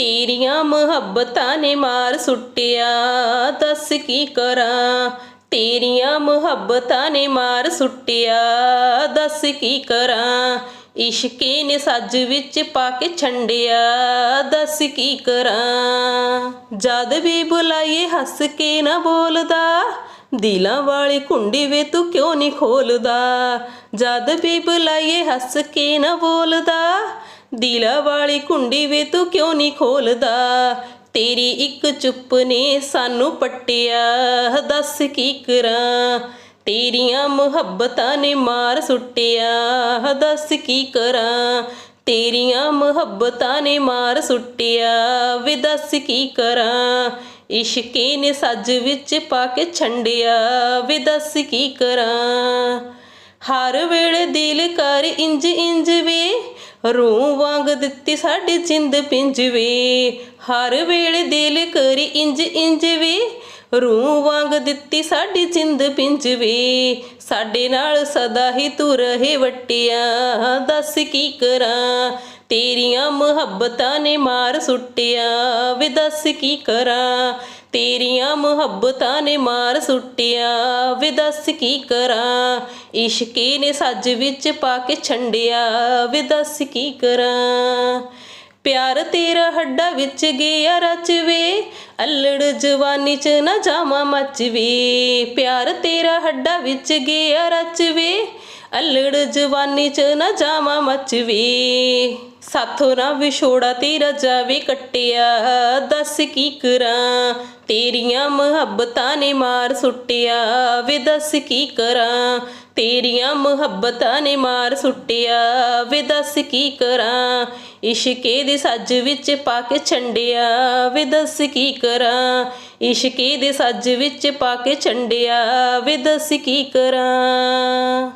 ਤੇਰੀਆਂ ਮੁਹੱਬਤਾਂ ਨੇ ਮਾਰ ਸੁੱਟਿਆ, ਦੱਸ ਕੀ ਕਰਾਂ? ਤੇਰੀਆਂ ਮੁਹੱਬਤਾਂ ਨੇ ਮਾਰ ਸੁੱਟਿਆ, ਦੱਸ ਕੀ ਕਰਾਂ? ਇਸ਼ਕੇ ਨੇ ਸੱਜ ਵਿੱਚ ਪਾ ਕੇ ਛੰਡਿਆ, ਦੱਸ ਕੀ ਕਰਾਂ? ਜਦ ਵੀ ਬੁਲਾਈਏ ਹੱਸ ਕੇ ਨਾ ਬੋਲਦਾ, ਦਿਲਾਂ ਵਾਲੀ ਕੁੰਡੀ ਵੇ ਤੂੰ ਕਿਉਂ ਨਹੀਂ ਖੋਲਦਾ? ਜਦ ਵੀ ਬੁਲਾਈਏ ਹੱਸ ਕੇ ਨਾ ਬੋਲਦਾ ਦਿਲਾ ਵਾਲੀ ਕੁੰਡੀ ਵੇ ਤੂੰ ਕਿਉਂ ਨਹੀਂ ਖੋਲਦਾ? ਤੇਰੀ ਇੱਕ ਚੁੱਪ ਨੇ ਸਾਨੂੰ ਪੱਟਿਆ, ਦੱਸ ਕੀ ਕਰਾਂ? ਤੇਰੀਆਂ ਮੁਹੱਬਤਾਂ ਨੇ ਮਾਰ ਸੁੱਟਿਆ, ਦੱਸ ਕੀ ਕਰਾਂ? ਤੇਰੀਆਂ ਮੁਹੱਬਤਾਂ ਨੇ ਮਾਰ ਸੁੱਟਿਆ, ਵੇ ਦੱਸ ਕੀ ਕਰਾਂ? ਇਸ਼ਕੇ ਨੇ ਸੱਜ ਵਿੱਚ ਪਾ ਕੇ ਛੰਡਿਆ, ਵੇ ਦੱਸ ਕੀ ਕਰਾਂ? ਹਰ ਵੇਲੇ ਦਿਲ ਕਰ ਇੰਜ ਇੰਜ ਵੇ ਰੂਹ ਵਾਂਗ ਦਿੱਤੀ ਸਾਡੀ ਜਿੰਦ ਪਿੰਜ ਵੇ। ਹਰ ਵੇਲੇ ਦਿਲ ਕਰੀ ਇੰਜ ਇੰਜ ਵੇ। ਰੂਹ ਵਾਂਗ ਦਿੱਤੀ ਸਾਡੀ ਜਿੰਦ ਪਿੰਜ ਸਾਡੇ ਨਾਲ ਸਦਾ ਹੀ ਤੂੰ ਰਹੇ ਵਟਿਆ, ਦੱਸ ਕੀ ਕਰਾਂ? ਤੇਰੀਆਂ ਮੁਹੱਬਤਾਂ ਨੇ ਮਾਰ ਸੁੱਟਿਆ, ਵੇ ਦੱਸ ਕੀ ਕਰਾਂ? ਤੇਰੀਆਂ ਮੁਹੱਬਤਾਂ ਨੇ ਮਾਰ ਸੁੱਟਿਆ, ਵੇ ਦੱਸ ਕੀ ਕਰਾਂ? ਇਸ਼ਕੇ ਨੇ ਸੱਜ ਵਿੱਚ ਪਾ ਕੇ ਛੰਡਿਆ, ਵੇ ਦੱਸ ਕੀ ਕਰਾਂ? ਪਿਆਰ ਤੇਰਾ ਹੱਡਾ ਵਿੱਚ ਗਿਆ ਰਚਵੇ, ਅਲੜ ਜਵਾਨੀ ਚ ਨਾ ਜਾਵਾਂ ਮਚਵੇ। ਪਿਆਰ ਤੇਰਾ ਹੱਡਾ ਵਿੱਚ ਗਿਆ ਰਚਵੇ ਅਲੜ ਜਵਾਨੀ ਚ ਨਾ ਜਾਵਾਂ ਮਚਵੇ ਸਾਥੋਂ ਨਾ ਵਿਛੋੜਾ ਤੇਰਾ ਜਾਵੇ ਕੱਟਿਆ। ਦੱਸ ਕੀ ਕਰਾਂ? ਤੇਰੀਆਂ ਮੁਹੱਬਤਾਂ ਨੇ ਮਾਰ ਸੁੱਟਿਆ। ਵੇ ਦੱਸ ਕੀ ਕਰਾਂ? ਤੇਰੀਆਂ ਮੁਹੱਬਤਾਂ ਨੇ ਮਾਰ ਸੁੱਟਿਆ। ਵੇ ਦੱਸ ਕੀ ਕਰਾਂ? ਇਸ਼ਕੇ ਦੇ ਸੱਜ ਵਿੱਚ ਪਾ ਕੇ ਛੰਡਿਆ। ਵੇ ਦੱਸ ਕੀ ਕਰਾਂ? ਇਸ਼ਕੇ ਦੇ ਸੱਜ ਵਿੱਚ ਪਾ ਕੇ ਛੰਡਿਆ। ਵੇ ਦੱਸ ਕੀ ਕਰਾਂ?